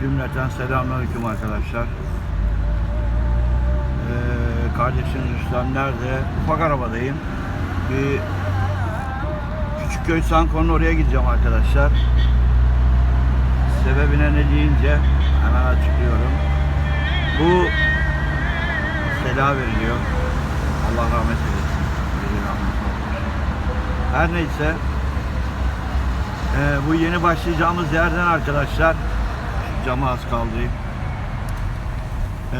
Cümleten selamünaleyküm arkadaşlar. Ee, kardeşiniz Rüstem nerede? Ufak arabadayım. Bir Küçükköy Sanko'nun oraya gideceğim arkadaşlar. Sebebine ne deyince hemen açıklıyorum. Bu sela veriliyor. Allah rahmet eylesin. Her neyse ee, bu yeni başlayacağımız yerden arkadaşlar cama az kaldı. Ee,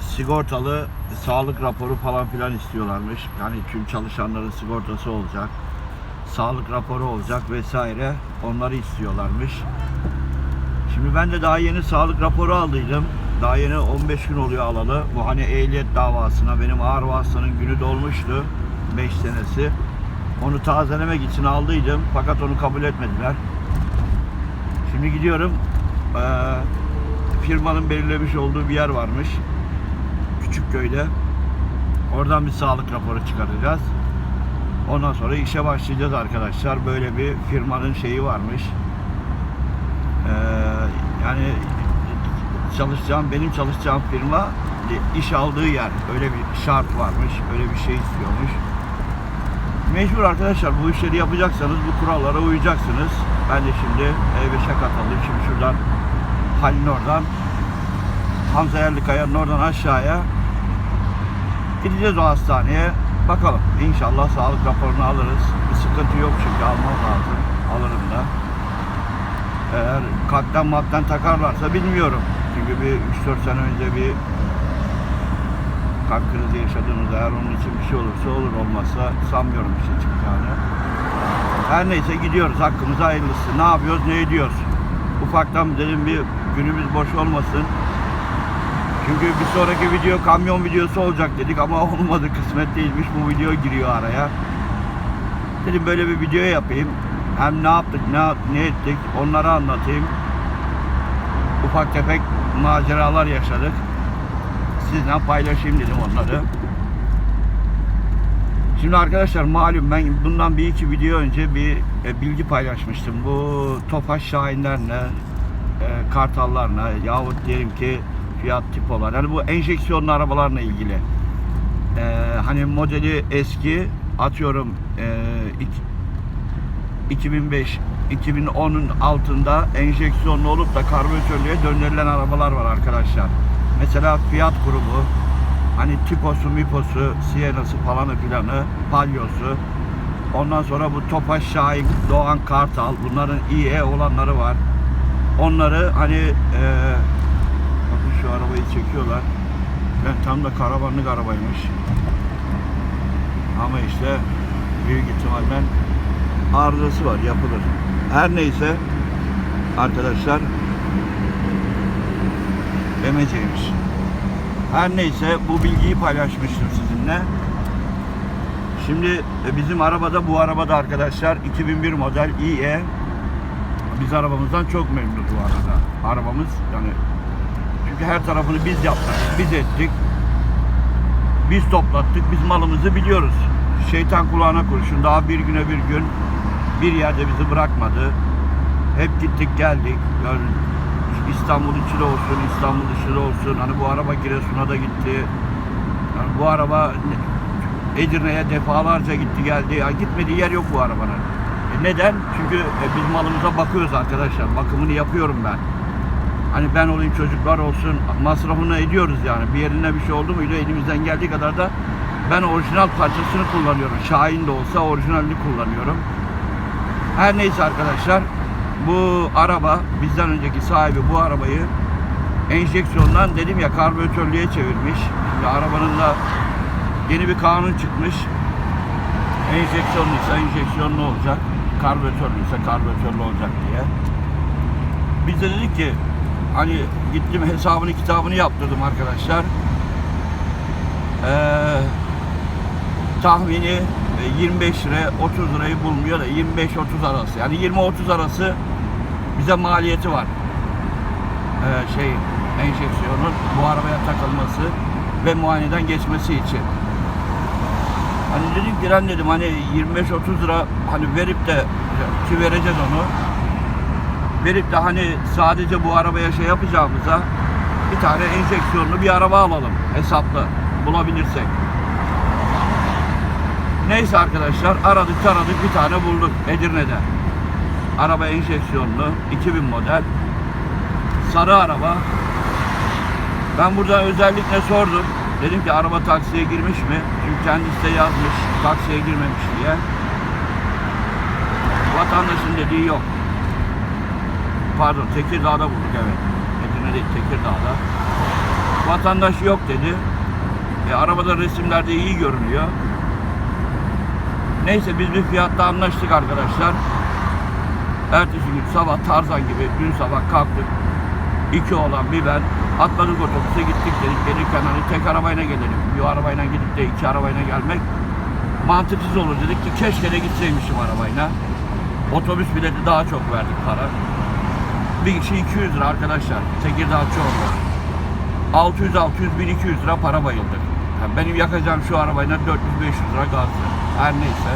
sigortalı sağlık raporu falan filan istiyorlarmış. Yani tüm çalışanların sigortası olacak. Sağlık raporu olacak vesaire. Onları istiyorlarmış. Şimdi ben de daha yeni sağlık raporu aldıydım. Daha yeni 15 gün oluyor alalı. Bu hani ehliyet davasına benim ağır vasıtanın günü dolmuştu. 5 senesi. Onu tazelemek için aldıydım. Fakat onu kabul etmediler. Şimdi gidiyorum. Eee firmanın belirlemiş olduğu bir yer varmış. Küçükköy'de. Oradan bir sağlık raporu çıkaracağız. Ondan sonra işe başlayacağız arkadaşlar. Böyle bir firmanın şeyi varmış. Eee, yani çalışacağım, benim çalışacağım firma iş aldığı yer. Öyle bir şart varmış. Öyle bir şey istiyormuş. Mecbur arkadaşlar bu işleri yapacaksanız bu kurallara uyacaksınız. Ben de şimdi E5'e katıldım. Şimdi şuradan Halin oradan Hamza Yerlikaya'nın oradan aşağıya gideceğiz o hastaneye. Bakalım. İnşallah sağlık raporunu alırız. Bir sıkıntı yok çünkü almam lazım. Alırım da. Eğer kalpten madden takarlarsa bilmiyorum. Çünkü bir 3-4 sene önce bir kalp krizi yaşadığımız eğer onun için bir şey olursa olur olmazsa sanmıyorum bir şey çıkacağını. Her neyse gidiyoruz hakkımıza hayırlısı. Ne yapıyoruz ne ediyoruz. Ufaktan dedim bir günümüz boş olmasın. Çünkü bir sonraki video kamyon videosu olacak dedik ama olmadı kısmet değilmiş bu video giriyor araya. Dedim böyle bir video yapayım. Hem ne yaptık ne, ne ettik onları anlatayım. Ufak tefek maceralar yaşadık sizle paylaşayım dedim onları. Şimdi arkadaşlar malum ben bundan bir iki video önce bir e, bilgi paylaşmıştım. Bu Tofaş Şahinlerle, e, Kartallarla yahut diyelim ki fiyat tipolar. Yani bu enjeksiyonlu arabalarla ilgili. E, hani modeli eski atıyorum e, ik- 2005 2010'un altında enjeksiyonlu olup da karbüratörlüğe döndürülen arabalar var arkadaşlar. Mesela Fiat grubu hani tiposu, miposu, Siena'sı falanı filanı, Palio'su. Ondan sonra bu Tofaş Şahin, Doğan Kartal bunların IE olanları var. Onları hani eee bakın şu arabayı çekiyorlar. Ben tam da karavanlık arabaymış. Ama işte büyük ihtimalle arızası var yapılır. Her neyse arkadaşlar demeceymiş. Her neyse bu bilgiyi paylaşmıştım sizinle. Şimdi e, bizim arabada bu arabada arkadaşlar 2001 model IE biz arabamızdan çok memnunuz bu arada. Arabamız yani çünkü her tarafını biz yaptık, biz ettik. Biz toplattık, biz malımızı biliyoruz. Şeytan kulağına kurşun. Daha bir güne bir gün bir yerde bizi bırakmadı. Hep gittik geldik. Yani İstanbul içinde olsun, İstanbul dışında olsun. Hani bu araba Giresun'a da gitti. Yani bu araba Edirne'ye defalarca gitti geldi. Yani gitmediği yer yok bu arabanın. E neden? Çünkü e, biz malımıza bakıyoruz arkadaşlar. Bakımını yapıyorum ben. Hani ben olayım çocuklar olsun masrafını ediyoruz yani. Bir yerine bir şey oldu muydu elimizden geldiği kadar da ben orijinal parçasını kullanıyorum. Şahin de olsa orijinalini kullanıyorum. Her neyse arkadaşlar bu araba bizden önceki sahibi bu arabayı enjeksiyondan dedim ya karbüratörlüğe çevirmiş. Şimdi arabanın da yeni bir kanun çıkmış. Enjeksiyonluysa enjeksiyonlu olacak. Karbüratörlüyse karbüratörlü olacak diye. Biz de dedik ki hani gittim hesabını kitabını yaptırdım arkadaşlar. Ee, tahmini 25 lira 30 lirayı bulmuyor da 25-30 arası yani 20-30 arası bize maliyeti var. Ee, şey enjeksiyonun bu arabaya takılması ve muayeneden geçmesi için. Hani dedim ki lan dedim hani 25-30 lira hani verip de ki vereceğiz onu. verip de hani sadece bu arabaya şey yapacağımıza bir tane enjeksiyonlu bir araba alalım hesaplı bulabilirsek. Neyse arkadaşlar aradık taradık bir tane bulduk Edirne'de. Araba enjeksiyonlu 2000 model sarı araba. Ben burada özellikle sordum. Dedim ki araba taksiye girmiş mi? Çünkü kendisi de yazmış taksiye girmemiş diye. Vatandaşın dediği yok. Pardon Tekirdağ'da bulduk evet. Edirne değil Tekirdağ'da. Vatandaş yok dedi. E, arabada resimlerde iyi görünüyor. Neyse biz bir fiyatta anlaştık arkadaşlar. Ertesi gün sabah Tarzan gibi dün sabah kalktık. İki olan bir ben atladık otobüse gittik dedik gelirken hani tek arabayla gelelim. Bir arabayla gidip de iki arabayla gelmek mantıksız olur dedik ki keşke de gitseymişim arabayla. Otobüs bileti daha çok verdik para. Bir kişi 200 lira arkadaşlar. Tekirdağ Çorlu. 600 600 1200 lira para bayıldık. Yani benim yakacağım şu arabayla 400-500 lira gazdı. Her neyse.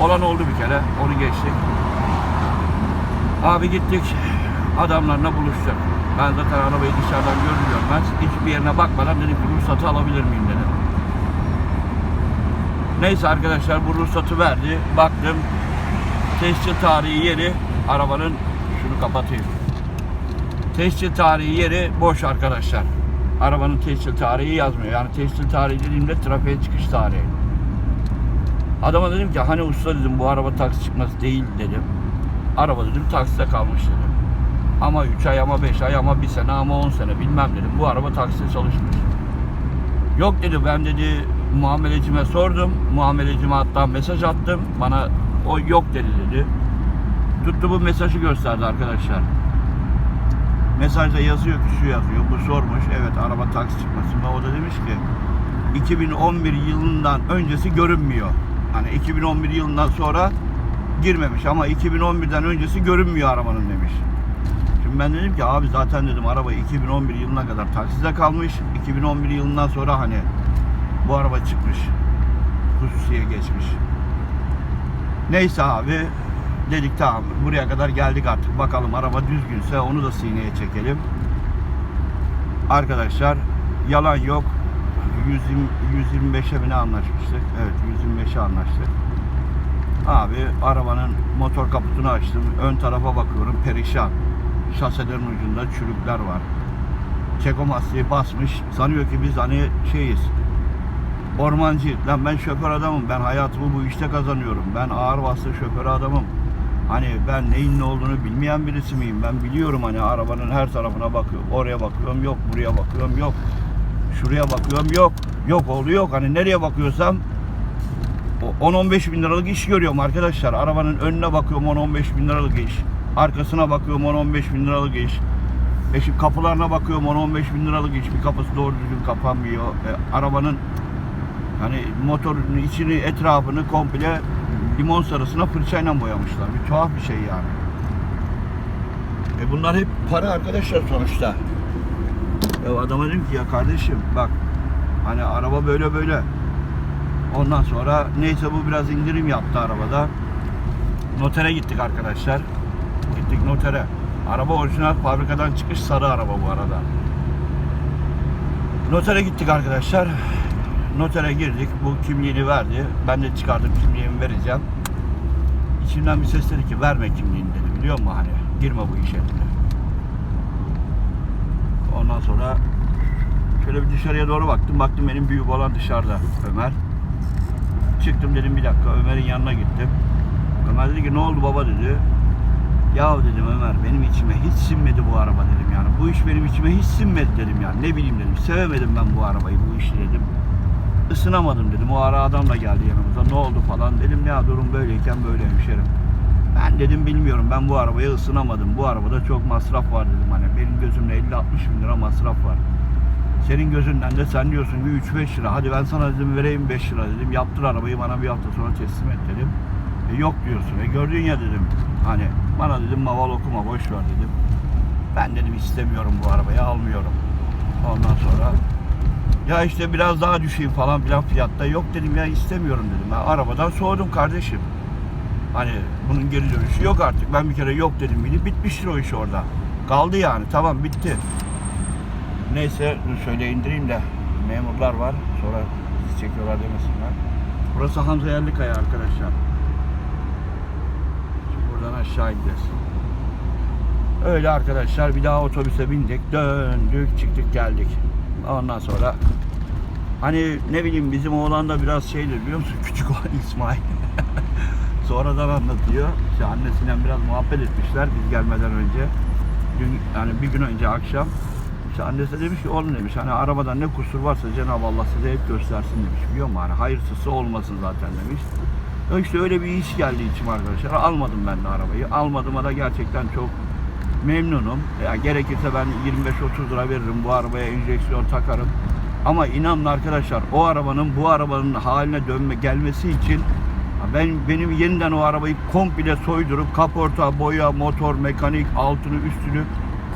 Olan oldu bir kere. Onu geçtik. Abi gittik. Adamlarla buluştuk. Ben zaten arabayı dışarıdan görür görmez hiçbir yerine bakmadan dedim ki ruhsatı alabilir miyim dedim. Neyse arkadaşlar bu ruhsatı verdi. Baktım. Tescil tarihi yeri arabanın şunu kapatayım. Tescil tarihi yeri boş arkadaşlar. Arabanın tescil tarihi yazmıyor. Yani tescil tarihi dediğimde trafiğe çıkış tarihi. Adama dedim ki hani usta dedim bu araba taksi çıkması değil dedim. Araba dedim takside kalmış dedim. Ama 3 ay ama 5 ay ama 1 sene ama 10 sene bilmem dedim. Bu araba takside çalışmış. Yok dedi ben dedi muamelecime sordum. Muamelecime hatta mesaj attım. Bana o yok dedi dedi. Tuttu bu mesajı gösterdi arkadaşlar. Mesajda yazıyor ki şu yazıyor. Bu sormuş. Evet araba taksi çıkmasında. O da demiş ki 2011 yılından öncesi görünmüyor. Hani 2011 yılından sonra girmemiş ama 2011'den öncesi görünmüyor arabanın demiş. Şimdi ben dedim ki abi zaten dedim araba 2011 yılına kadar takside kalmış. 2011 yılından sonra hani bu araba çıkmış. Hususiye geçmiş. Neyse abi dedik tamam buraya kadar geldik artık bakalım araba düzgünse onu da sineye çekelim. Arkadaşlar yalan yok. 120, 125'e mi ne anlaşmıştık? Evet 125'e anlaştık. Abi arabanın motor kaputunu açtım. Ön tarafa bakıyorum perişan. Şaselerin ucunda çürükler var. Çekomastiği basmış. Sanıyor ki biz hani şeyiz. Ormancı. Lan ben şoför adamım. Ben hayatımı bu işte kazanıyorum. Ben ağır vasıta şoför adamım. Hani ben neyin ne olduğunu bilmeyen birisi miyim? Ben biliyorum hani arabanın her tarafına bakıyorum. Oraya bakıyorum yok. Buraya bakıyorum yok. Şuraya bakıyorum yok. Yok oldu yok. Hani nereye bakıyorsam o 10-15 bin liralık iş görüyorum arkadaşlar. Arabanın önüne bakıyorum 10-15 bin liralık iş. Arkasına bakıyorum 10-15 bin liralık iş. E kapılarına bakıyorum 10-15 bin liralık iş. Bir kapısı doğru düzgün kapanmıyor. E, arabanın hani motorun içini etrafını komple limon sarısına fırçayla boyamışlar. Bir tuhaf bir şey yani. E bunlar hep para arkadaşlar sonuçta. Ya adama dedim ki ya kardeşim bak hani araba böyle böyle. Ondan sonra neyse bu biraz indirim yaptı arabada. Notere gittik arkadaşlar. Gittik notere. Araba orijinal fabrikadan çıkış sarı araba bu arada. Notere gittik arkadaşlar. Notere girdik. Bu kimliğini verdi. Ben de çıkardım kimliğimi vereceğim. İçimden bir ses dedi ki verme kimliğini dedi. Biliyor musun hani? Girme bu işe dedi. Ondan sonra şöyle bir dışarıya doğru baktım. Baktım benim büyük olan dışarıda Ömer. Çıktım dedim bir dakika Ömer'in yanına gittim. Ömer dedi ki ne oldu baba dedi. Ya dedim Ömer benim içime hiç sinmedi bu araba dedim yani. Bu iş benim içime hiç sinmedi dedim yani. Ne bileyim dedim. Sevemedim ben bu arabayı bu işi dedim. Isınamadım dedim. O ara adam da geldi yanımıza. Ne oldu falan. Dedim ya durum böyleyken böyle hemşerim. Ben dedim bilmiyorum ben bu arabaya ısınamadım. Bu arabada çok masraf var dedim. Hani benim gözümde 50-60 bin lira masraf var. Senin gözünden de sen diyorsun ki 3-5 lira. Hadi ben sana dedim vereyim 5 lira dedim. Yaptır arabayı bana bir hafta sonra teslim et dedim. E, yok diyorsun. E gördün ya dedim. Hani bana dedim maval okuma boş ver dedim. Ben dedim istemiyorum bu arabayı almıyorum. Ondan sonra ya işte biraz daha düşeyim falan filan fiyatta. Yok dedim ya istemiyorum dedim. Ben arabadan soğudum kardeşim. Hani bunun geri dönüşü yok artık. Ben bir kere yok dedim miydi bitmiştir o iş orada. Kaldı yani tamam bitti. Neyse şöyle indireyim de memurlar var sonra bizi çekiyorlar demesinler. Burası Hamza Yerlikaya arkadaşlar. Şimdi buradan aşağı ineceğiz. Öyle arkadaşlar bir daha otobüse bindik döndük çıktık geldik. Ondan sonra hani ne bileyim bizim oğlan da biraz şeydir biliyor musun küçük olan İsmail. Sonradan anlatıyor. İşte annesiyle biraz muhabbet etmişler biz gelmeden önce. Dün yani bir gün önce akşam işte annesi de demiş ki oğlum demiş hani arabada ne kusur varsa Cenab-ı Allah size hep göstersin demiş biliyor musun? Hani hayırsızı olmasın zaten demiş. İşte öyle bir iş geldi içim arkadaşlar. Almadım ben de arabayı. Almadığıma da gerçekten çok memnunum. Yani gerekirse ben 25-30 lira veririm bu arabaya enjeksiyon takarım. Ama inanın arkadaşlar o arabanın bu arabanın haline dönme gelmesi için ben benim yeniden o arabayı komple soydurup kaporta, boya, motor, mekanik, altını, üstünü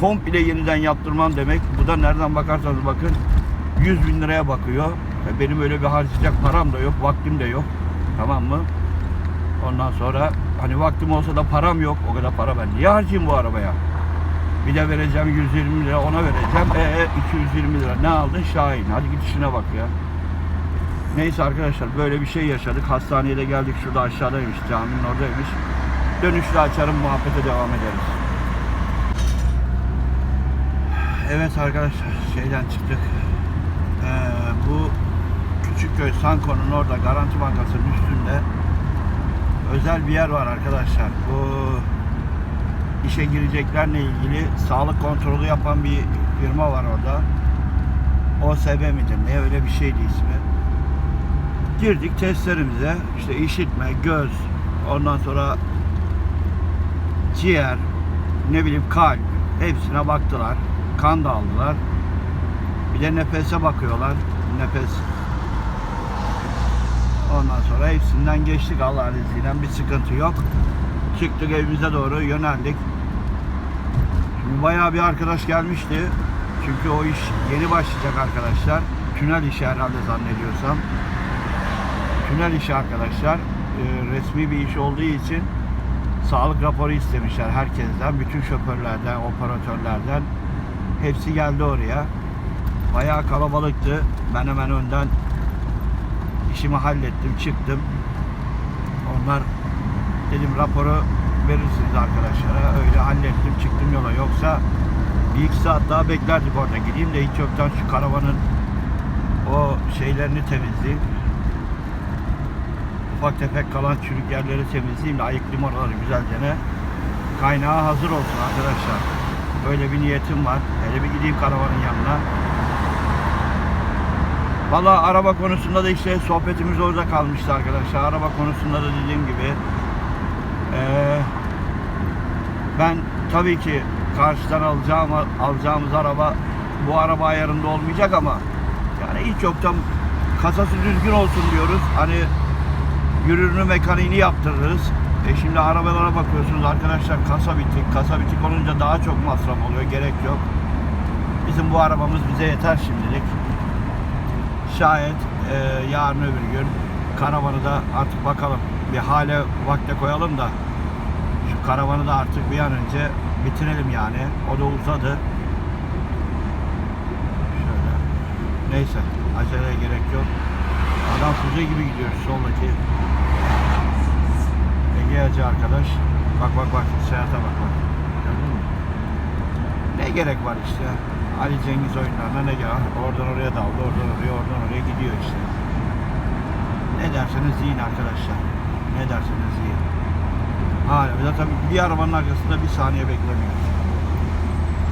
komple yeniden yaptırmam demek. Bu da nereden bakarsanız bakın 100 bin liraya bakıyor. Ve Benim öyle bir harcayacak param da yok, vaktim de yok. Tamam mı? Ondan sonra hani vaktim olsa da param yok. O kadar para ben niye harcayayım bu arabaya? Bir de vereceğim 120 lira ona vereceğim. E 220 lira. Ne aldın? Şahin. Hadi git işine bak ya. Neyse arkadaşlar böyle bir şey yaşadık. Hastaneye de geldik. Şurada aşağıdaymış. Caminin oradaymış. Dönüşte açarım muhabbete devam ederiz. Evet arkadaşlar şeyden çıktık. Ee, bu Küçükköy Sanko'nun orada Garanti Bankası'nın üstünde özel bir yer var arkadaşlar. Bu işe gireceklerle ilgili sağlık kontrolü yapan bir firma var orada. OSB midir ne öyle bir şeydi ismi. Girdik testlerimize işte işitme, göz, ondan sonra ciğer, ne bileyim kalp hepsine baktılar. Kan da aldılar. Bir de nefese bakıyorlar. Nefes Ondan sonra hepsinden geçtik Allah'ın izniyle bir sıkıntı yok. Çıktık evimize doğru yöneldik. Şimdi bayağı bir arkadaş gelmişti. Çünkü o iş yeni başlayacak arkadaşlar. Tünel işi herhalde zannediyorsam. Tünel işi arkadaşlar. e, resmi bir iş olduğu için sağlık raporu istemişler herkesten. Bütün şoförlerden, operatörlerden. Hepsi geldi oraya. Bayağı kalabalıktı. Ben hemen önden işimi hallettim, çıktım. Onlar dedim raporu verirsiniz arkadaşlara. Öyle hallettim, çıktım yola. Yoksa bir iki saat daha beklerdik orada. Gideyim de hiç yoktan şu karavanın o şeylerini temizleyeyim. Ufak tefek kalan çürük yerleri temizleyeyim de ayıklayayım oraları güzelce. Kaynağı hazır olsun arkadaşlar. Böyle bir niyetim var. Hele bir gideyim karavanın yanına. Valla araba konusunda da işte sohbetimiz orada kalmıştı arkadaşlar. Araba konusunda da dediğim gibi eee, ben tabii ki karşıdan alacağım alacağımız araba bu araba ayarında olmayacak ama yani hiç yoktan kasası düzgün olsun diyoruz. Hani yürürünü mekaniğini yaptırırız. E şimdi arabalara bakıyorsunuz arkadaşlar kasa bitik. Kasa bitik olunca daha çok masraf oluyor. Gerek yok. Bizim bu arabamız bize yeter şimdilik. Şayet e, yarın öbür gün karavanı da artık bakalım bir hale vakte koyalım da şu karavanı da artık bir an önce bitirelim yani. O da uzadı. Şöyle. Neyse aceleye gerek yok. Adam füze gibi gidiyor soldaki. Egeacı arkadaş. Bak bak bak seyahate bak bak. Ne gerek var işte. Ali Cengiz oyunlarına ne gerek? Oradan oraya daldı, oradan oraya, oradan oraya gidiyor işte. Ne derseniz yiyin arkadaşlar. Ne derseniz yiyin. Hala bir de tabii bir arabanın arkasında bir saniye beklemiyor.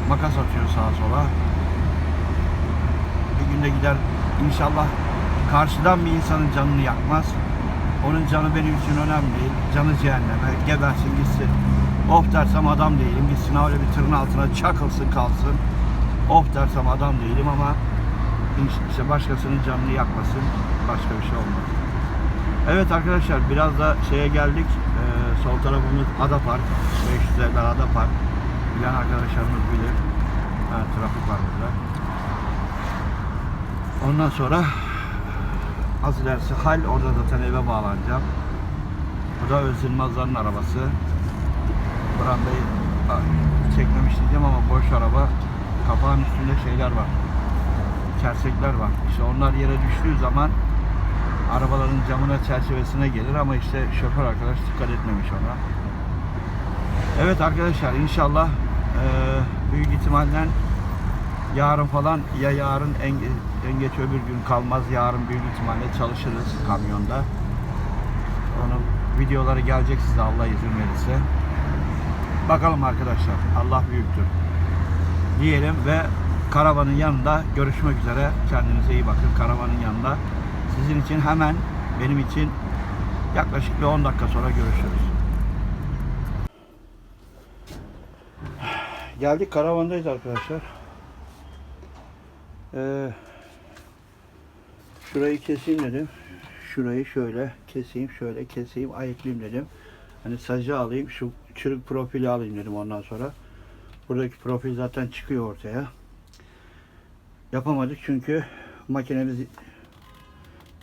Makas atıyor sağa sola. Bir günde gider inşallah karşıdan bir insanın canını yakmaz. Onun canı benim için önemli. Canı cehenneme. Gebersin gitsin. Of dersem adam değilim. Gitsin öyle bir tırın altına çakılsın kalsın. Of dersem adam değilim ama işte başkasının canını yakmasın. Başka bir şey olmaz. Evet arkadaşlar biraz da şeye geldik. Ee, sol tarafımız Ada Park. 500 evler Ada Park. Bilen arkadaşlarımız bilir. Ha, trafik var burada. Ondan sonra az ilerisi hal. Orada zaten eve bağlanacağım. Bu da Öz Yılmazların arabası. Brandayı çekmemiş diyeceğim ama boş araba. Kapağın üstünde şeyler var. Kersekler var. İşte onlar yere düştüğü zaman arabaların camına çerçevesine gelir ama işte şoför arkadaş dikkat etmemiş ona. Evet arkadaşlar inşallah eee, büyük ihtimalle yarın falan ya yarın en, en geç öbür gün kalmaz yarın büyük ihtimalle çalışırız kamyonda. Onun videoları gelecek size Allah izin verirse. Bakalım arkadaşlar Allah büyüktür. Diyelim ve karavanın yanında görüşmek üzere. Kendinize iyi bakın karavanın yanında. Sizin için hemen benim için yaklaşık bir 10 dakika sonra görüşürüz. Geldik karavandayız arkadaşlar. Ee, şurayı keseyim dedim. Şurayı şöyle keseyim, şöyle keseyim, ayıklayayım dedim. Hani sacı alayım, şu çürük profili alayım dedim ondan sonra. Buradaki profil zaten çıkıyor ortaya. Yapamadık çünkü makinemiz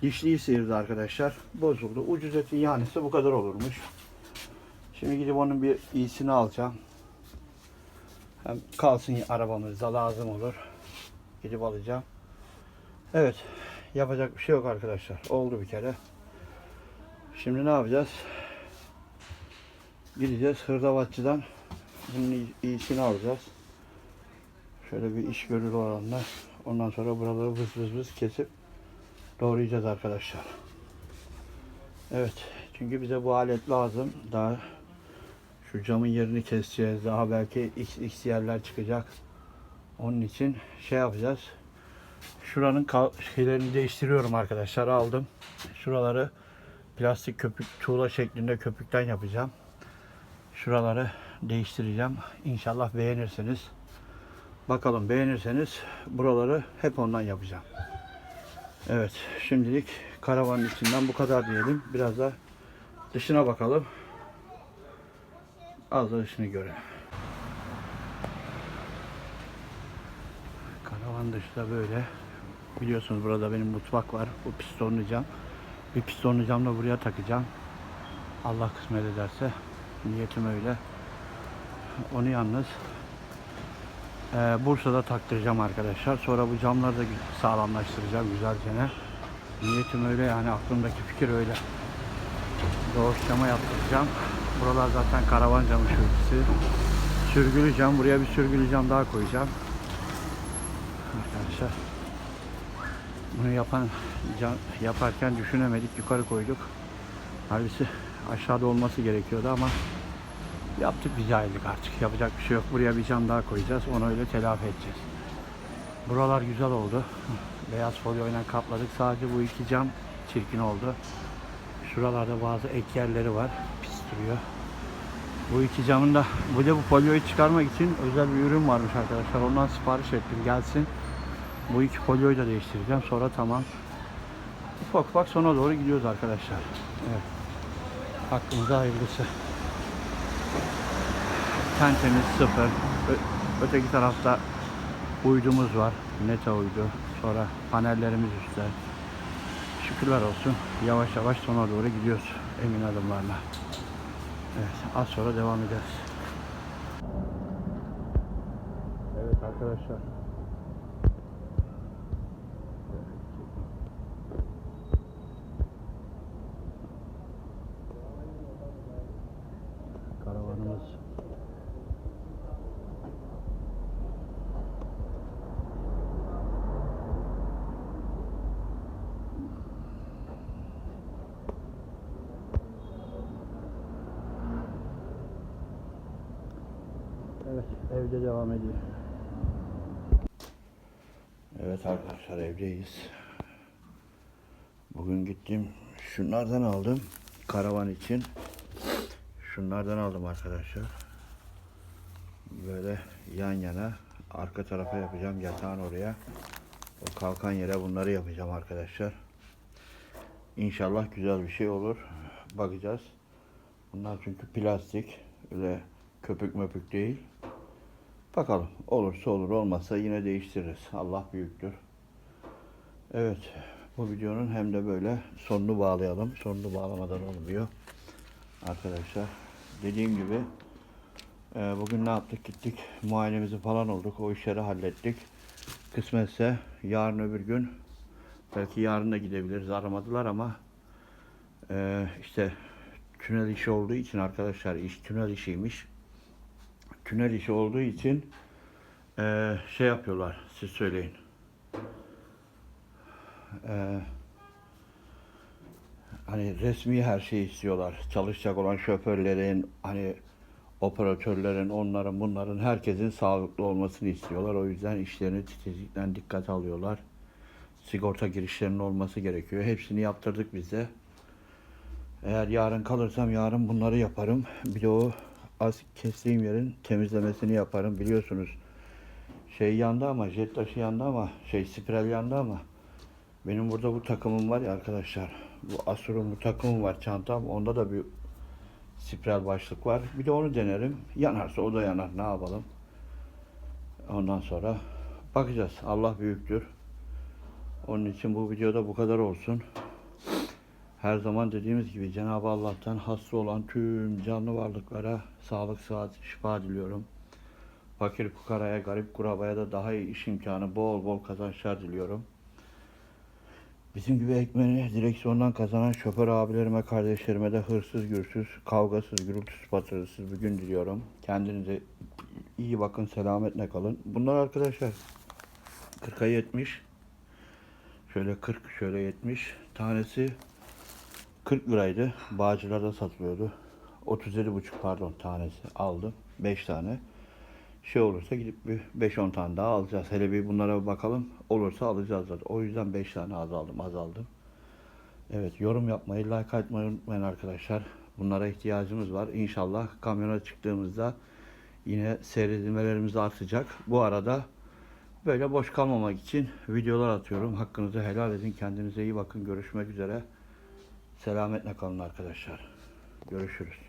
dişliği sıyırdı arkadaşlar. Bozuldu. Ucuz etin yanesi bu kadar olurmuş. Şimdi gidip onun bir iyisini alacağım. Hem kalsın arabamızda lazım olur. Gidip alacağım. Evet. Yapacak bir şey yok arkadaşlar. Oldu bir kere. Şimdi ne yapacağız? Gideceğiz hırdavatçıdan bunun iyi- iyisini alacağız. Şöyle bir iş görür oranla. Ondan sonra buraları vız vız vız kesip doğrayacağız arkadaşlar. Evet. Çünkü bize bu alet lazım. Daha şu camın yerini keseceğiz. Daha belki x, x yerler çıkacak. Onun için şey yapacağız. Şuranın şeylerini değiştiriyorum arkadaşlar. Aldım. Şuraları plastik köpük tuğla şeklinde köpükten yapacağım. Şuraları değiştireceğim. İnşallah beğenirsiniz. Bakalım beğenirseniz buraları hep ondan yapacağım. Evet şimdilik karavanın içinden bu kadar diyelim. Biraz da dışına bakalım. Az da dışını görelim. Karavan dışı da böyle. Biliyorsunuz burada benim mutfak var. Bu pistonlu cam. Bir pistonlu cam da buraya takacağım. Allah kısmet ederse. Niyetim öyle. Onu yalnız eee, Bursa'da taktıracağım arkadaşlar. Sonra bu camları da sağlamlaştıracağım güzelce. Niyetim öyle yani aklımdaki fikir öyle. Doğuşlama yaptıracağım. Buralar zaten karavan camı şurası. Sürgülü cam. Buraya bir sürgülü cam daha koyacağım. Arkadaşlar. Bunu yapan yaparken düşünemedik. Yukarı koyduk. Halbuki aşağıda olması gerekiyordu ama yaptık biz aylık artık. Yapacak bir şey yok. Buraya bir cam daha koyacağız. Onu öyle telafi edeceğiz. Buralar güzel oldu. Beyaz folyoyla kapladık. Sadece bu iki cam çirkin oldu. Şuralarda bazı ek yerleri var. Pis duruyor. Bu iki camın da bu da bu folyoyu çıkarmak için özel bir ürün varmış arkadaşlar. Ondan sipariş ettim. Gelsin. Bu iki folyoyu da değiştireceğim. Sonra tamam. Ufak ufak sona doğru gidiyoruz arkadaşlar. Evet. Hakkımıza hayırlısı. Tentemiz sıfır. Ö- öteki tarafta uydumuz var. Neta uydu. Sonra panellerimiz üstte. Şükürler olsun. Yavaş yavaş sona doğru gidiyoruz. Emin adımlarla. Evet. Az sonra devam ederiz. Evet arkadaşlar. Karavanımız Evet, evde devam ediyor. Evet arkadaşlar evdeyiz. Bugün gittim. Şunlardan aldım. Karavan için. Şunlardan aldım arkadaşlar. Böyle yan yana arka tarafa yapacağım yatağın oraya. O kalkan yere bunları yapacağım arkadaşlar. İnşallah güzel bir şey olur. Bakacağız. Bunlar çünkü plastik. Öyle köpük möpük değil. Bakalım. Olursa olur. Olmazsa yine değiştiririz. Allah büyüktür. Evet. Bu videonun hem de böyle sonunu bağlayalım. Sonunu bağlamadan olmuyor. arkadaşlar. Dediğim gibi e, bugün ne yaptık? Gittik muayenemizi falan olduk. O işleri hallettik. Kısmetse yarın öbür gün belki yarın da gidebiliriz. Aramadılar ama e, işte tünel işi olduğu için arkadaşlar iş tünel işiymiş. Tünel işi olduğu için e, şey yapıyorlar. Siz söyleyin. E, hani resmi her şeyi istiyorlar. Çalışacak olan şoförlerin, hani operatörlerin, onların, bunların herkesin sağlıklı olmasını istiyorlar. O yüzden işlerini titizlikten dikkat alıyorlar. Sigorta girişlerinin olması gerekiyor. Hepsini yaptırdık biz de. Eğer yarın kalırsam yarın bunları yaparım. Bir de o az kestiğim yerin temizlemesini yaparım. Biliyorsunuz şey yandı ama jet taşı yandı ama şey spiral yandı ama benim burada bu takımım var ya arkadaşlar. Bu Asur'un bu takımım var çantam. Onda da bir spiral başlık var. Bir de onu denerim. Yanarsa o da yanar. Ne yapalım? Ondan sonra bakacağız. Allah büyüktür. Onun için bu videoda bu kadar olsun. Her zaman dediğimiz gibi Cenab-ı Allah'tan hasta olan tüm canlı varlıklara sağlık, sıhhat, şifa diliyorum. Fakir fukaraya, garip kurabaya da daha iyi iş imkanı, bol bol kazançlar diliyorum. Bizim gibi ekmeğini direksiyondan kazanan şoför abilerime, kardeşlerime de hırsız, gürsüz, kavgasız, gürültüsüz, patırısız bir gün diliyorum. Kendinize iyi bakın, selametle kalın. Bunlar arkadaşlar 40'a 70. Şöyle 40, şöyle 70. Tanesi 40 liraydı. Bağcılarda satılıyordu. 37,5 pardon tanesi aldım. 5 tane. Şey olursa gidip bir 5-10 tane daha alacağız. Hele bir bunlara bakalım. Olursa alacağız zaten. O yüzden 5 tane az aldım, az aldım. Evet yorum yapmayı, like atmayı unutmayın arkadaşlar. Bunlara ihtiyacımız var. İnşallah kamyona çıktığımızda yine seyredilmelerimiz artacak. Bu arada böyle boş kalmamak için videolar atıyorum. Hakkınızı helal edin. Kendinize iyi bakın. Görüşmek üzere. Selametle kalın arkadaşlar. Görüşürüz.